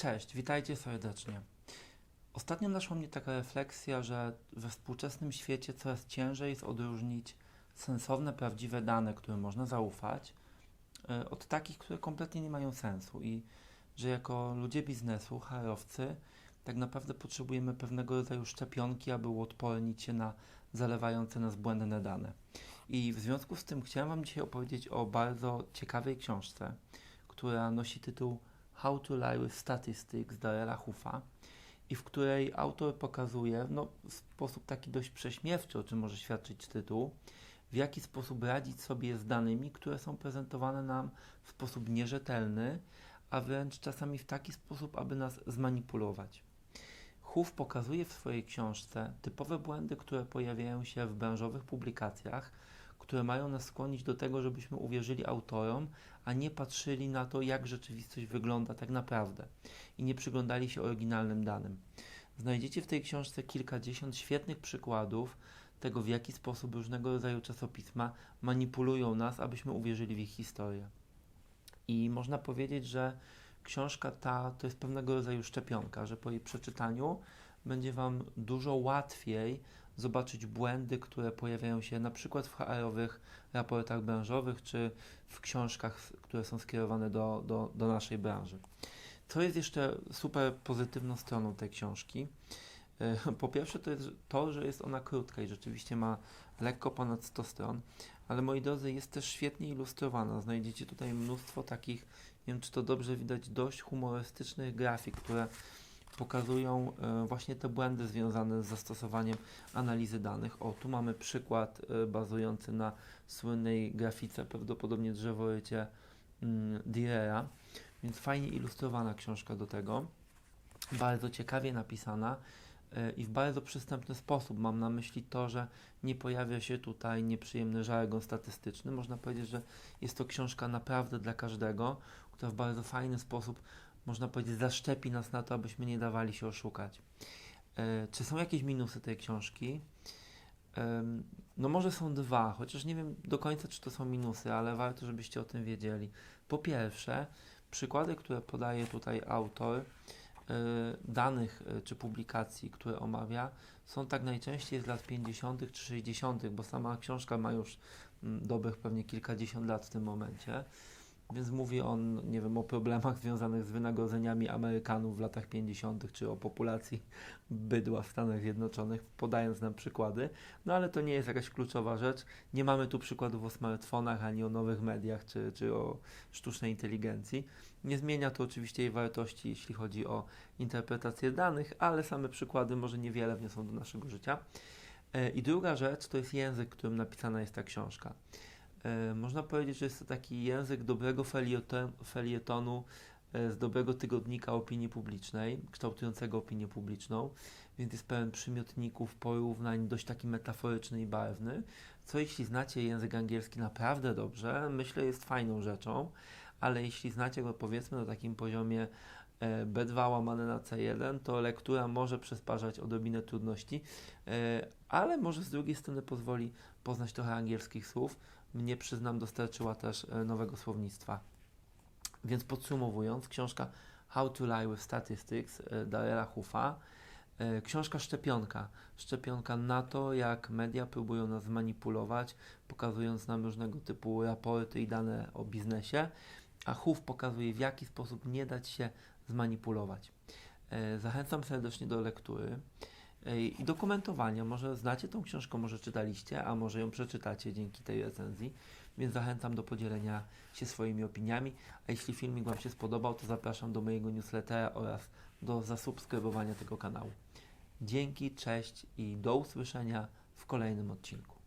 Cześć, witajcie serdecznie. Ostatnio naszła mnie taka refleksja, że we współczesnym świecie coraz ciężej jest odróżnić sensowne, prawdziwe dane, którym można zaufać, e, od takich, które kompletnie nie mają sensu i że jako ludzie biznesu, harowcy, tak naprawdę potrzebujemy pewnego rodzaju szczepionki, aby uodpornić się na zalewające nas błędne dane. I w związku z tym chciałem Wam dzisiaj opowiedzieć o bardzo ciekawej książce, która nosi tytuł How to Lie with Statistics Darela Huffa i w której autor pokazuje no, w sposób taki dość prześmiewczy, o czym może świadczyć tytuł, w jaki sposób radzić sobie z danymi, które są prezentowane nam w sposób nierzetelny, a wręcz czasami w taki sposób, aby nas zmanipulować. Huff pokazuje w swojej książce typowe błędy, które pojawiają się w branżowych publikacjach, które mają nas skłonić do tego, żebyśmy uwierzyli autorom, a nie patrzyli na to, jak rzeczywistość wygląda tak naprawdę i nie przyglądali się oryginalnym danym. Znajdziecie w tej książce kilkadziesiąt świetnych przykładów tego, w jaki sposób różnego rodzaju czasopisma manipulują nas, abyśmy uwierzyli w ich historię. I można powiedzieć, że książka ta to jest pewnego rodzaju szczepionka, że po jej przeczytaniu będzie Wam dużo łatwiej zobaczyć błędy, które pojawiają się na przykład w HR-owych raportach branżowych czy w książkach, które są skierowane do, do, do naszej branży. Co jest jeszcze super pozytywną stroną tej książki? E, po pierwsze, to jest to, że jest ona krótka i rzeczywiście ma lekko ponad 100 stron, ale moi drodzy, jest też świetnie ilustrowana. Znajdziecie tutaj mnóstwo takich, nie wiem czy to dobrze widać, dość humorystycznych grafik, które pokazują e, właśnie te błędy związane z zastosowaniem analizy danych. O, tu mamy przykład e, bazujący na słynnej grafice, prawdopodobnie drzeworycie mm, Direra, więc fajnie ilustrowana książka do tego, bardzo ciekawie napisana e, i w bardzo przystępny sposób. Mam na myśli to, że nie pojawia się tutaj nieprzyjemny żargon statystyczny. Można powiedzieć, że jest to książka naprawdę dla każdego, która w bardzo fajny sposób można powiedzieć, zaszczepi nas na to, abyśmy nie dawali się oszukać. E, czy są jakieś minusy tej książki? E, no może są dwa, chociaż nie wiem do końca, czy to są minusy, ale warto, żebyście o tym wiedzieli. Po pierwsze, przykłady, które podaje tutaj autor, e, danych czy publikacji, które omawia, są tak najczęściej z lat 50. czy 60., bo sama książka ma już mm, dobrych pewnie kilkadziesiąt lat w tym momencie. Więc mówi on, nie wiem, o problemach związanych z wynagrodzeniami Amerykanów w latach 50., czy o populacji bydła w Stanach Zjednoczonych, podając nam przykłady. No ale to nie jest jakaś kluczowa rzecz. Nie mamy tu przykładów o smartfonach, ani o nowych mediach, czy, czy o sztucznej inteligencji. Nie zmienia to oczywiście jej wartości, jeśli chodzi o interpretację danych, ale same przykłady może niewiele wniosą do naszego życia. E, I druga rzecz to jest język, którym napisana jest ta książka. E, można powiedzieć, że jest to taki język dobrego felietonu, e, z dobrego tygodnika opinii publicznej, kształtującego opinię publiczną, więc jest pełen przymiotników, porównań, dość taki metaforyczny i barwny, co jeśli znacie język angielski naprawdę dobrze, myślę jest fajną rzeczą, ale jeśli znacie go powiedzmy na takim poziomie B2 łamane na C1, to lektura może przysparzać odrobinę trudności, ale może z drugiej strony pozwoli poznać trochę angielskich słów, mnie przyznam dostarczyła też e, nowego słownictwa. Więc podsumowując, książka How to Lie with Statistics e, Darela Huffa, e, książka szczepionka. Szczepionka na to, jak media próbują nas manipulować, pokazując nam różnego typu raporty i dane o biznesie, a Huff pokazuje, w jaki sposób nie dać się zmanipulować. Zachęcam serdecznie do lektury i dokumentowania. Może znacie tą książkę, może czytaliście, a może ją przeczytacie dzięki tej recenzji, więc zachęcam do podzielenia się swoimi opiniami. A jeśli filmik Wam się spodobał, to zapraszam do mojego newslettera oraz do zasubskrybowania tego kanału. Dzięki, cześć i do usłyszenia w kolejnym odcinku.